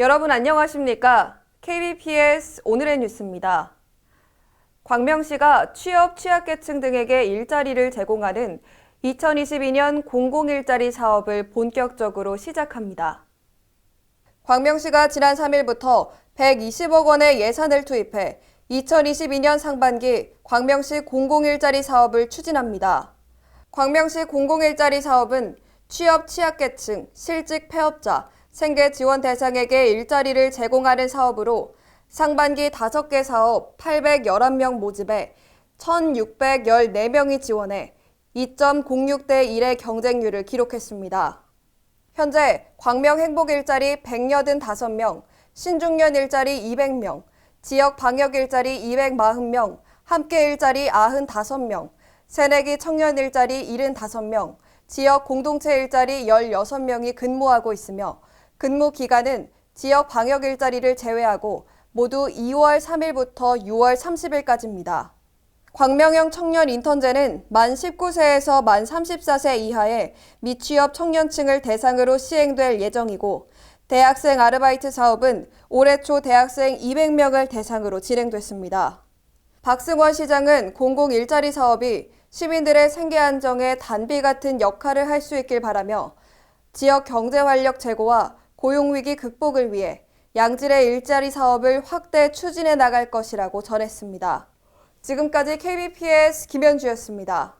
여러분 안녕하십니까? KBPS 오늘의 뉴스입니다. 광명시가 취업 취약계층 등에게 일자리를 제공하는 2022년 공공일자리 사업을 본격적으로 시작합니다. 광명시가 지난 3일부터 120억 원의 예산을 투입해 2022년 상반기 광명시 공공일자리 사업을 추진합니다. 광명시 공공일자리 사업은 취업 취약계층, 실직 폐업자, 생계 지원 대상에게 일자리를 제공하는 사업으로 상반기 5개 사업 811명 모집에 1,614명이 지원해 2.06대 1의 경쟁률을 기록했습니다. 현재 광명 행복 일자리 185명, 신중년 일자리 200명, 지역 방역 일자리 240명, 함께 일자리 95명, 새내기 청년 일자리 75명, 지역 공동체 일자리 16명이 근무하고 있으며 근무 기간은 지역 방역 일자리를 제외하고 모두 2월 3일부터 6월 30일까지입니다. 광명형 청년 인턴제는 만 19세에서 만 34세 이하의 미취업 청년층을 대상으로 시행될 예정이고 대학생 아르바이트 사업은 올해 초 대학생 200명을 대상으로 진행됐습니다. 박승원 시장은 공공 일자리 사업이 시민들의 생계 안정에 단비 같은 역할을 할 수 있길 바라며 지역 경제 활력 제고와 고용 위기 극복을 위해 양질의 일자리 사업을 확대 추진해 나갈 것이라고 전했습니다. 지금까지 KBPS 김현주였습니다.